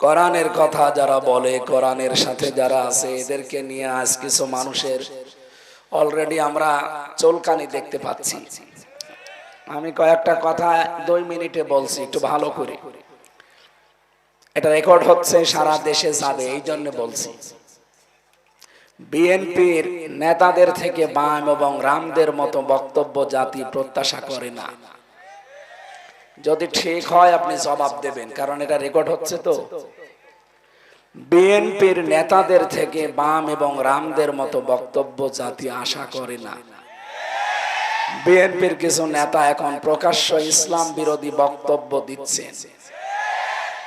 কোরআনের কথা যারা বলে, কোরআনের সাথে যারা আছে, এদেরকে নিয়ে আজ কিছু মানুষের অলরেডি আমরা চলকানি দেখতে পাচ্ছি। আমি কয়েকটা কথা দুই মিনিটে বলছি, একটু ভালো করে। এটা রেকর্ড হচ্ছে, সারা দেশে যাবে, এই জন্য বলছি। বিএনপির নেতাদের থেকে বাম এবং রামদের মতো বক্তব্য জাতি প্রত্যাশা করে না। যদি ঠিক হয় আপনি জবাব দেবেন, কারণ এটা রেকর্ড হচ্ছে তো। বিএনপির নেতাদের থেকে বাম এবং রামদের মতো বক্তব্য জাতি আশা করে না। বিএনপির কিছু নেতা এখন প্রকাশ্য ইসলাম বিরোধী বক্তব্য দিচ্ছেন।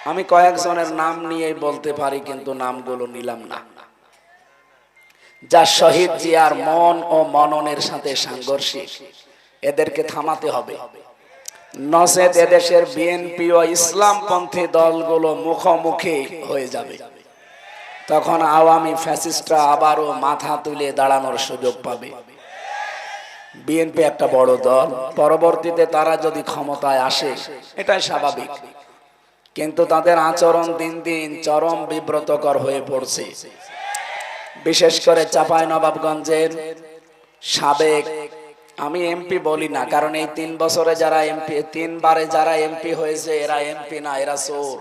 আমি কয়েকজনের নাম নিয়েই বলতে পারি, কিন্তু নামগুলো নিলাম না। যা শহীদ জিয়ার মন ও মননের সাথে সাংঘর্ষিক, এদেরকে থামাতে হবে। নসেদ এদেশের বিএনপি ও ইসলামপন্থী দলগুলো মুখোমুখি হয়ে যাবে। তখন আওয়ামী ফ্যাসিস্টরা আবারও মাথা তুলে দাঁড়ানোর সুযোগ পাবে। বিএনপি একটা বড় দল, পরবর্তীতে তারা যদি ক্ষমতায় আসে, এটাই স্বাভাবিক। কিন্তু তাদের আচরণ দিন দিন চরম বিব্রতকর হয়ে পড়ছে। বিশেষ করে চাপাই নবাবগঞ্জের সাবেক আমি এমপি বলি না, কারণ এই তিন বছরে যারা এমপি, তিনবারে যারা এমপি হয়েছে, এরা এমপি না, এরা চোর।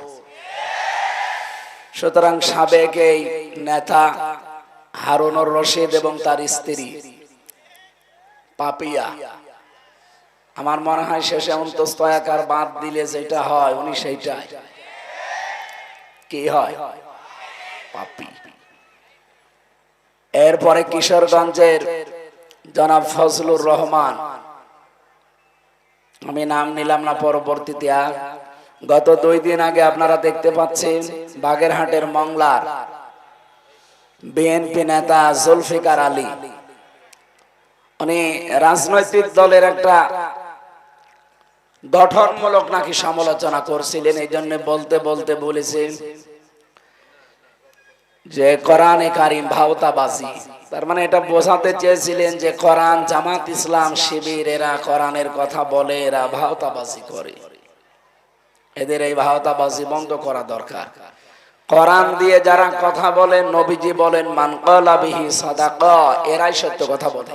সুতরাং সাবেক এই নেতা হারুনুর রশিদ এবং তার স্ত্রী পাপিয়া, আমার মনে হয় শেষে অন্তস্তয়াকার বাদ দিলে যেটা হয়, উনি সেইটাই। কি হয়? পাপি। এরপরে কিশোরগঞ্জের জনাব ফজলুর রহমান। আমি নাম নিলাম না পরবর্তীতে গত দুই দিন আগে আপনারা দেখতে পাচ্ছেন বাগেরহাটের মংলার বিএনপি নেতা জুলফিকার আলী। উনি রাজনৈতিক দলের একটা গঠনমূলক নাকি সমালোচনা করছিলেন এই জন্য বলতে বলতে বলেছেন যে কোরআনে কারিম ভাওতাবাজি। তার মানে এটা বোঝাতে চেয়েছিলেন যে কোরআন জামাত ইসলাম শিবির এরা কোরআনের কথা বলে এরা ভাওতাবাজি করে। এদের এই ভাওতাবাজি বন্ধ করা দরকার। কোরআন দিয়ে যারা কথা বলেন নবীজি বলেন মানকলা বিহি সাদাক এরাই সত্য কথা বলে।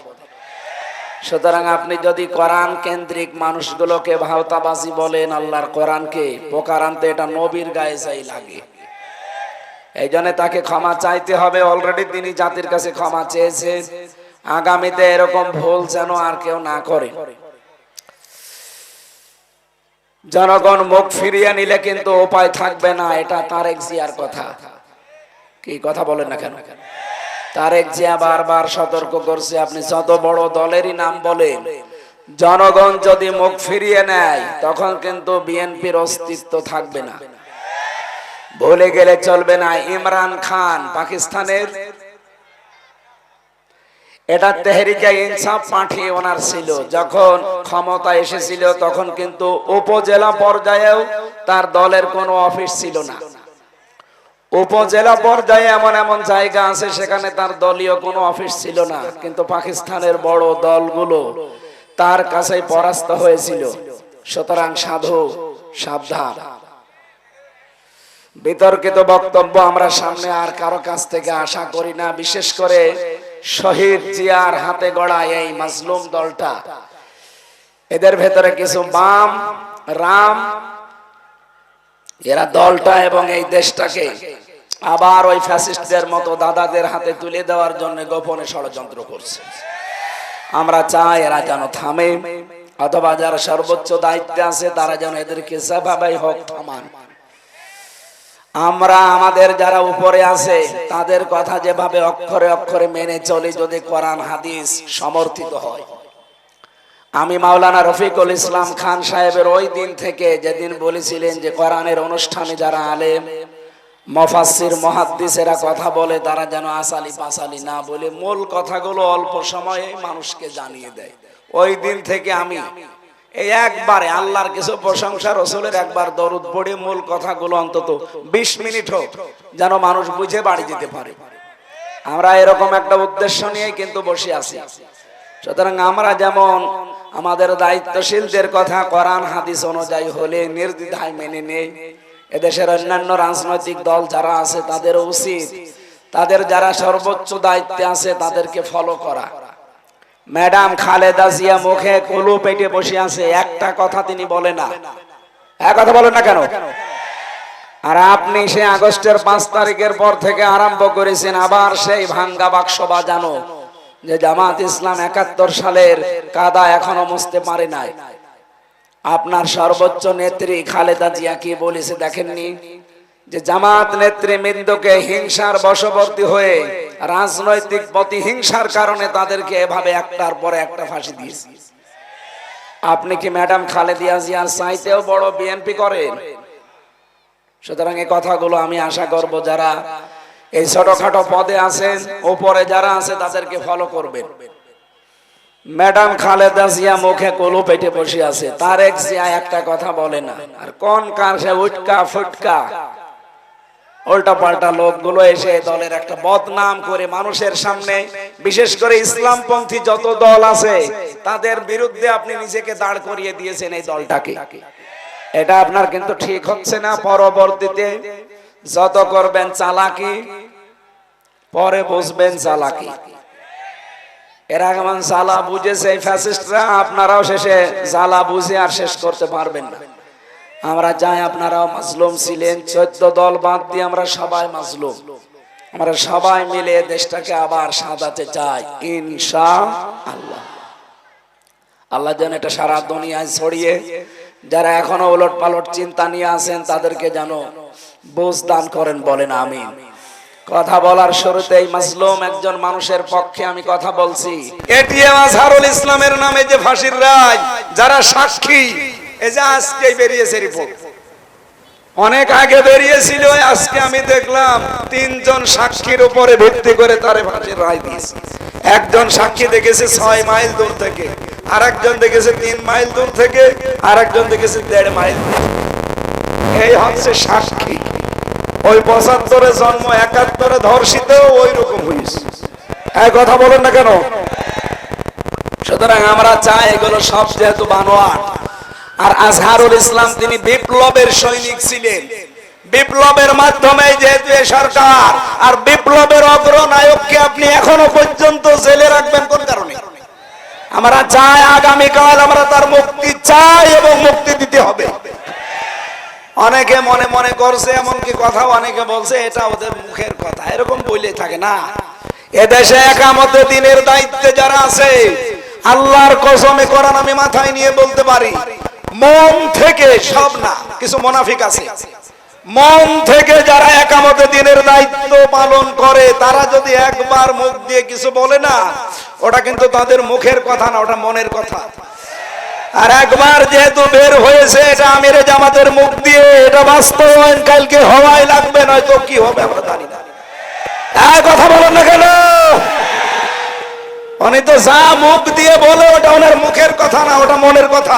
সুতরাং আপনি যদি কোরআন কেন্দ্রিক মানুষগুলোকে ভাওতাবাজি বলেন, আল্লাহর কোরআনকে, পোকার আনতে এটা নবীর গায়ে যাই লাগে। এই জন্য তাকে ক্ষমা চাইতে হবে। অলরেডি তিনি জাতির কাছে ক্ষমা চেয়েছেন। আগামীতে এরকম ভুল যেন আর কেউ না করে। জনগণ মুখ ফিরিয়ে নিলে কিন্তু উপায় থাকবে না, এটা তারেক জিয়ার কথা। কি কথা বলেন না কেন? তারেক জিয়া বারবার সতর্ক করছে, আপনি যত বড় দলেরই নাম বলেন, জনগণ যদি মুখ ফিরিয়ে নেয়, তখন কিন্তু বিএনপির অস্তিত্ব থাকবে না। বলে গেলে চলবে না। ইমরান খান, পাকিস্তানের। এটা তেহরিকা ইনসাফ পাঠিয়ে ওনার ছিল। যখন ক্ষমতা এসেছিল, তখন কিন্তু উপজেলা পর্যায়েও তার দলের কোনো অফিস ছিল না। উপজেলা পর্যায়ে এমন এমন জায়গা আছে, সেখানে তার দলীয় কোনো অফিস ছিল না। কিন্তু পাকিস্তানের বড় দলগুলো তার কাছে পরাস্ত হয়েছিল। সুতরাং সাধু, সাবধান। বিতর্কিত বক্তব্য আমরা সামনে আর কারও কাছ থেকে আশা করি না, বিশেষ করে শহীদ জিয়ার হাতে গড়া এই মাজলুম দলটা। এদের ভেতরে কিছু বাম, রাম, এরা দলটা এবং এই দেশটাকে আবার ওই ফ্যাসিস্টদের মতো দাদাদের হাতে তুলে দেওয়ার জন্য গোপনে ষড়যন্ত্র করছে। আমরা চাই এরা যেন থামে, অথবা যারা সর্বোচ্চ দায়িত্বে আছে তারা যেন এদেরকে সেভাবে হোক থামান। আমরা আমাদের যারা উপরে আছে, তাদের কথা যেভাবে অক্ষরে অক্ষরে মেনে চলি যদি কোরআন, হাদিস সমর্থিত হয়। আমি মাওলানা রফিকুল ইসলাম খান সাহেবের ওই দিন থেকে যেদিন বলেছিলেন যে কোরআনের অনুষ্ঠানে যারা আলেম মফাসির মহাদ্দিসেরা কথা বলে, তারা যেন আসালি পাসালি না বলে, মূল কথাগুলো অল্প সময়ে মানুষকে জানিয়ে দেয়। ওই দিন থেকে আমি একবারে আল্লাহর কিছু প্রশংসা, রসুলের একবার দরুদ পড়ে মূল কথাগুলো অন্তত বিশ মিনিট হোক, যেন মানুষ বুঝে বাড়ি যেতে পারে। আমরা এরকম একটা উদ্দেশ্য নিয়ে কিন্তু বসে আছি। সুতরাং আমরা যেমন আমাদের দায়িত্বশীলদের কথা কোরআন, হাদিস অনুযায়ী হলে নির্দ্বিধায় মেনে নেই, এদেশের অন্যান্য রাজনৈতিক দল যারা আছে তাদের উচিত। তাদের যারা সর্বোচ্চ দায়িত্বে আছে তাদেরকে ফলো করা। ম্যাডাম খালেদা জিয়া মুখে কলু পেটে বসে আছে, একটা কথা তিনি বলে না। এক কথা বলেন না কেন? আর আপনি সে আগস্টের পাঁচ তারিখের পর থেকে আরম্ভ করেছেন, আবার সেই ভাঙ্গা বাক্স বাজানো, যে জামাত ইসলাম একাত্তর সালের কাদা এখনও মুছতে পারে নাই। আপনার সর্বোচ্চ নেত্রী খালেদা জিয়া কি বলেছে দেখেননি? যে জামাত নেতৃবৃন্দকে হিংসার বশবর্তী হয়ে রাজনৈতিক প্রতিহিংসার কারণে তাদেরকে এভাবে একটার পরে একটা ফাঁসি দিয়েছে। আপনি কি ম্যাডাম খালেদিয়া জিয়ার চাইতেও বড় বিএনপি করেন? সুতরাং এই কথাগুলো আমি আশা করব যারা এই ছোটখাটো পদে আছেন ওপরে যারা আছে, তাদেরকে ফলো করবেন। ম্যাডাম খালেদা জিয়া মুখে কলু পেটে বসে আছে তারেক জিয়া একটা কথা বলে না। আর কোন কার সে উটকা ফুটকা? উল্টা পাল্টা লোকগুলো এসে দলের একটা বদনাম করে মানুষের সামনে, বিশেষ করে ইসলামপন্থী যত দল আছে, তাদের বিরুদ্ধে আপনি নিজেকে দাঁড় করিয়ে দিয়েছেন এই দলটাকে। এটা আপনার কিন্তু ঠিক হচ্ছে না পরবর্তীতে। যত করবেন চালাকি, পরে বুঝবেন চালাকি। এরা কেমন জ্বালা বুঝেছে আপনারাও শেষে জ্বালা বুঝে আর শেষ করতে পারবেন না। আমরা যাই, আপনারাও মাজলুম ছিলেন। চোদ্দ দল বাদ দিয়ে আমরা সবাই মাজলুম। আমরা সবাই মিলে দেশটাকে আবার সাজাতে চাই ইনশা আল্লাহ আল্লাহ যেন এটা সারা দুনিয়ায় ছড়িয়ে, যারা এখনও ওলট পালট চিন্তা নিয়ে আছেন, তাদেরকে যেন বোঝ দান করেন, বলেন আমি কথা বলার শুরুতেই মাসলুম একজন মানুষের পক্ষে আমি কথা বলছি। এটিএম আজহারুল ইসলামের নামে যে ফাঁসির রায়, যারা সাক্ষী আজকে বেরিয়েছে রিপোর্ট অনেক আগে বেরিয়েছিল আজকে আমি দেখলাম তিনজন সাক্ষীর উপরে ভিত্তি করে তারে ফাঁসির রায় দিয়েছে। একজন সাক্ষী দেখেছে ছয় মাইল দূর থেকে আর একজন দেখেছে তিন মাইল দূর থেকে আর একজন দেখেছে দেড় মাইল এই হচ্ছে সাক্ষী। ওই পঁচাত্তরে জন্ম, একাত্তরে ধর্ষিত ওই রকম হয়েছে কথা বলেন না কেন? সুতরাং আমরা চাই এগুলো সব যেহেতু বানোয়াট। আর আজহারুল ইসলাম তিনি বিপ্লবের সৈনিক ছিলেন। বিপ্লবের মাধ্যমে যেহেতু সরকার, আর বিপ্লবের অগ্রনায়ককে আপনি এখনও পর্যন্ত জেলে রাখবেন কোন কারণে? আমরা চাই আগামীকাল আমরা তার মুক্তি চাই এবং মুক্তি দিতে হবে। অনেকে মনে মনে করছে, এমনকি কথা অনেকে বলছে, এটা ওদের মুখের কথা, এরকম বলে থাকে না। এদেশে একামতে দিনের দায়িত্বে যারা আছে, আল্লাহর কসমে করান আমি মাথায় নিয়ে বলতে পারি মন থেকে সব না, কিছু মোনাফিক আছে। মন থেকে যারা একামতে দিনের দায়িত্ব পালন করে, তারা যদি একবার মুখ দিয়ে কিছু বলে না, ওটা কিন্তু তাদের মুখের কথা না, ওটা মনের কথা। আর একবার যেহেতু বের হয়েছে, এটা আমিরে জামাতের মুখ দিয়ে, এটা বাস্তবায়ন কালকে হওয়াই লাগবে, নয়তো কি হবে আমরা জানি না। এক কথা বলেন না কেন? উনি তো যা মুখ দিয়ে বলে, ওটা ওনার মুখের কথা না, ওটা মনের কথা।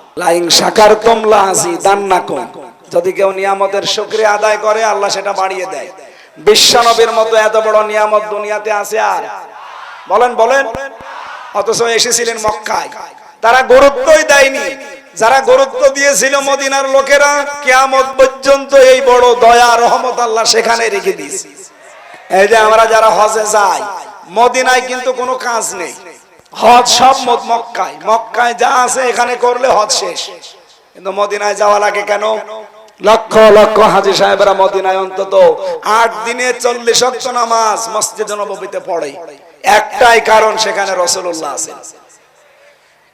লাইং সাকার তোমলা আজি দান্নাকুম যদি কেউ নিয়ামতের শুকরিয়া আদায় করে, আল্লাহ সেটা বাড়িয়ে দেয়। বিশ্বনবীর মতো এত বড় নিয়ামত দুনিয়াতে আছে আর? বলেন বলেন। অথচ এসেছিলেন মক্কায়। তারা গুরুত্বই দেয়নি। যারা গুরুত্ব দিয়েছিল মদিনার লোকেরা, কেয়ামত পর্যন্ত এই বড় দয়া, রহমত আল্লাহ সেখানে রেখে দিয়েছে। এই যে আমরা যারা হজে যাই, মদিনায় কিন্তু কোনো কাজ নেই। হজ সব মক্কায়। মক্কায় যা আছে এখানে করলে হজ শেষ। কিন্তু মদিনায় যাওয়া লাগে কেন? লক্ষ লক্ষ হাজি সাহেবরা মদিনায় অন্তত আট দিনে চল্লিশ অক্ষ নামাজ মসজিদ নবীতে পড়ে। একটাই কারণ সেখানে রসুল্লাহ আছেন।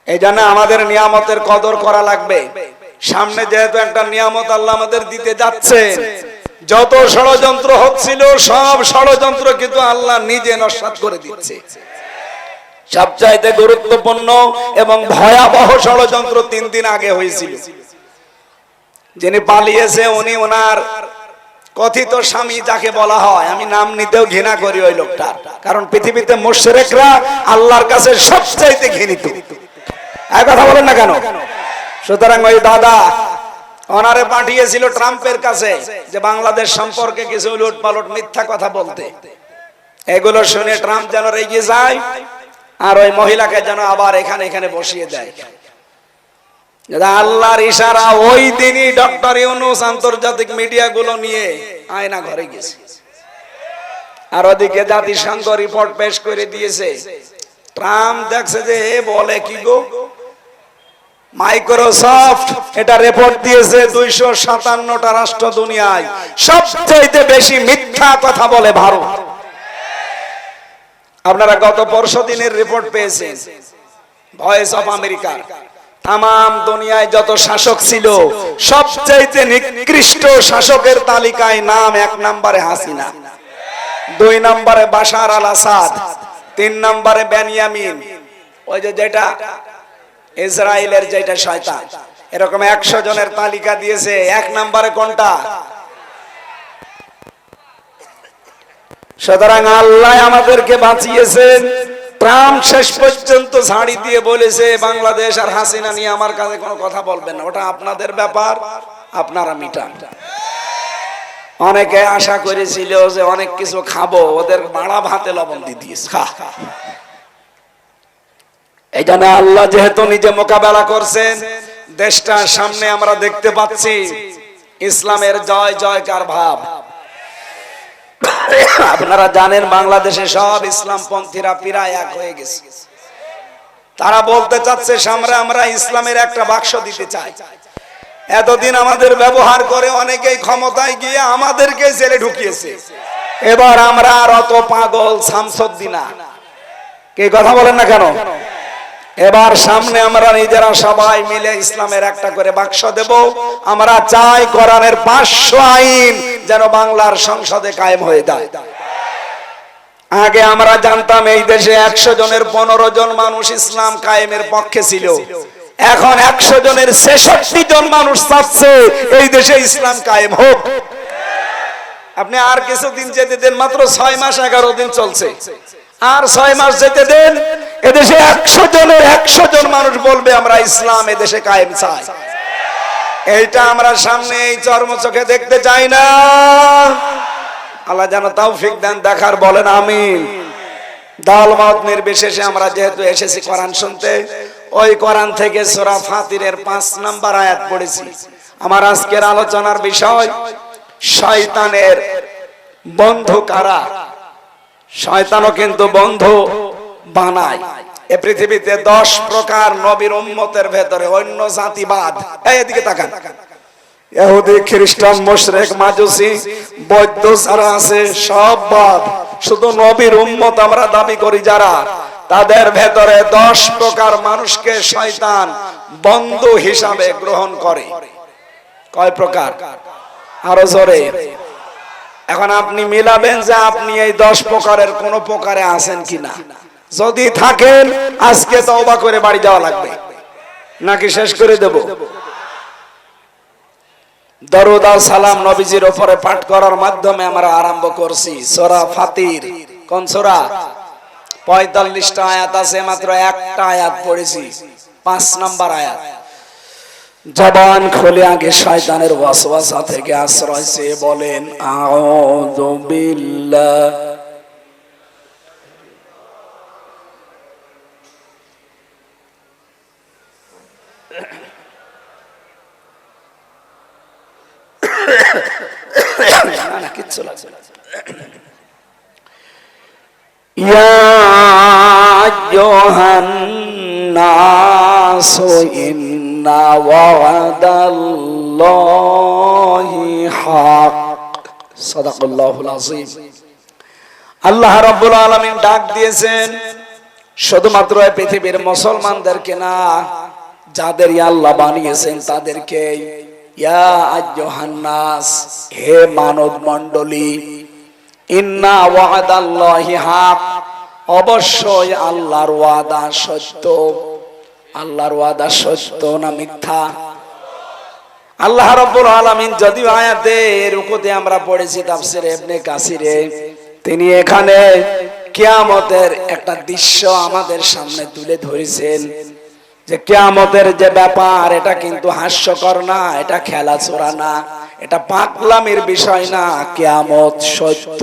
এই জন্য আমাদের নিয়ামতের কদর করা লাগবে। সামনে যেহেতু একটা নিয়ামত আল্লাহ আমাদের দিতে যাচ্ছে, যত ষড়যন্ত্র হচ্ছিল সব ষড়যন্ত্র কিন্তু আল্লাহ নিজে নস্বাত করে দিচ্ছে। সবচাইতে গুরুত্বপূর্ণ এবং ভয়াবহ ষড়যন্ত্র তিন দিন আগে হয়েছিল। যিনি পালিয়েছে উনি ওনার কথিত স্বামী যাকে বলা হয়, আমি নাম নিতেও ঘৃণা করি ওই লোকটা। কারণ পৃথিবীতে মোশেরেকরা আল্লাহর কাছে সবচাইতে ঘৃণিত। এক কথা বলেন না কেন? সুতরাং ওই দাদা ওনারে পাঠিয়েছিল ট্রাম্পের কাছে যে বাংলাদেশ সম্পর্কে কিছু উলট পালট মিথ্যা কথা বলতে। এগুলো শুনে ট্রাম্প যেন রেগে যায়। আর ওই মহিলাকে যেন আবার এখানে এখানে বসিয়ে দেয়। আল্লাহর ইশারা ওই দিনই ডক্টর ইউনুস আন্তর্জাতিক মিডিয়া গুলো নিয়ে আয়না ঘরে গেছে। আর ওদিকে জাতিসংঘ রিপোর্ট পেশ করে দিয়েছে। ট্রাম্প দেখছে যে, এ বলে কি গো? মাইক্রোসফট এটা রিপোর্ট দিয়েছে দুইশো সাতান্নটা রাষ্ট্র দুনিয়ায়। সবচাইতে বেশি মিথ্যা কথা বলে ভারত। আপনারা গত পরশু দিনের রিপোর্ট পেয়েছেন। ভয়েস অফ আমেরিকার তাম দুনিয়ায় যত শাসক ছিল, সবচাইতে নিকৃষ্ট শাসকের তালিকায় নাম এক নম্বরে হাসিনা। দুই নম্বরে বাশার আল আসাদ। তিন নম্বরে বেনিয়ামিন। ওই যে যেটা, ইসরায়েলের যেটা শয়তান। এরকম একশো জনের তালিকা দিয়েছে, এক নম্বরে কোনটা? সুতরাং আল্লাহ আমাদেরকে বাঁচিয়েছেন। ট্রাম্প শেষ পর্যন্ত ঝাড়ি দিয়ে বলেছে, বাংলাদেশ আর হাসিনা নিয়ে আমার কাছে কোনো কথা বলবেন না। ওটা আপনাদের ব্যাপার, আপনারা মিটান। অনেকে আশা করেছিল যে অনেক কিছু খাব, ওদের মাড়া ভাতে লবণ দিয়ে দিয়েছে। এই জন্য আল্লাহ যেহেতু নিজে মোকাবেলা করছেন, দেশটার সামনে আমরা দেখতে পাচ্ছি, ইসলামের জয়, জয়কার ভাব। আপনারা জানেন বাংলাদেশে সব ইসলাম পন্থীরা প্রায় এক হয়ে গেছে। তারা বলতে চাচ্ছে সামনে আমরা ইসলামের একটা বাক্স দিতে চাই। এতদিন আমাদের ব্যবহার করে অনেকেই ক্ষমতায় গিয়ে আমাদেরকে জেলে ঢুকিয়েছে। এবার আমরা আর অত পাগল শামসুদ্দিনা কে কথা বলেন না কেন? এবার সামনে আমরা নিজেরা সবাই মিলে ইসলামের একটা করে বাক্স দেব। আমরা চাই কোরআনের পাঁচশো আইন যেন বাংলার সংসদে কায়েম হয়ে যায়। আগে আমরা জানতাম এই দেশে একশো জনের পনেরো জন মানুষ ইসলাম কায়েমের পক্ষে ছিল। এখন একশো জনের ছেষট্টি জন মানুষ চাচ্ছে এই দেশে ইসলাম কায়েম হোক। আপনি আর কিছুদিন যেতে দেন, মাত্র ছয় মাস এগারো দিন চলছে। আর ছয় মাস যেতে দেন, এদেশে একশো জনের একশো জন মানুষ বলবে, আমরা ইসলাম এদেশে কায়েম চাই। এইটা আমরা সামনে এই চর্ম চোখে দেখতে চাই না। আল্লাহ যেন তৌফিক দেন, দেখার বলেন আমি দল মত নির্বিশেষে আমরা যেহেতু এসেছি কোরআন শুনতে, ওই কোরআন থেকে সোরা ফাতিরের পাঁচ নাম্বার আয়াত পড়েছি। আমার আজকের আলোচনার বিষয়, শয়তানের বন্ধু কারা? শয়তানও কিন্তু বন্ধু বানায়। এ পৃথিবীতে দশ প্রকার নবীর উম্মতের ভেতরে অন্য জাতিবাদ এদিকে তাকান। ইহুদি, খ্রিস্টান মাজুসি যারা আছে, সব বাদ। শুধু নবীর উম্মত আমরা দাবি করি যারা। তাদের ভেতরে দশ প্রকার মানুষকে শয়তান বন্ধু হিসাবে গ্রহণ করে। কয় প্রকার? আরও জোরে। এখন আপনি মিলাবেন যে আপনি এই দশ প্রকারের কোন প্রকারে আছেন কিনা। যদি থাকেন, আজকে তওবা করে বাড়ি যাওয়া লাগবে। নাকি শেষ করে দেব? দরুদ সালাম নবীজির উপরে পাঠ করার মাধ্যমে আমরা আরম্ভ করছি। সোরা ফাতির। কোন সোরা? পঁয়তাল্লিশটা আয়াত আছে, মাত্র একটা আয়াত পড়েছি। পাঁচ নাম্বার আয়াত। জবান খুলে আগে শয়তানের ওয়াসওয়াসা থেকে আশ্রয় চেয়ে বলেন, আউযু বিল্লাহ। ইয়া জোহান নাস ইন إن وعد الله ওয়াদাল্লাহি হক সাদাকাল্লাহুল আযীম আল্লাহ রাব্বুল আলামিন ডাক দিয়েছেন শুধুমাত্র এই পৃথিবীর মুসলমানদেরকে না যাদের আল্লাহ বানিয়েছেন তাদেরকে ইয়া আইয়ুহান নাস হে মানব মণ্ডলী ইন্না ওয়াদাল্লাহি হক অবশ্যই আল্লাহর ওয়াদা সত্য আল্লাহর ওয়াদা সত্য না মিথ্যা? আল্লাহ রাব্বুল আলামিন যদিও আয়াতে রুকুতে আমরা পড়েছি তাফসিরে ইবনে কাসিরে তিনি এখানে কিয়ামতের একটা দৃশ্য আমাদের সামনে তুলে ধরেছেন। যে কিয়ামতের যে ব্যাপার, এটা কিন্তু হাস্যকর না, এটা খেলাচোরা না, এটা পাগলামির বিষয় না, কিয়ামত সত্য।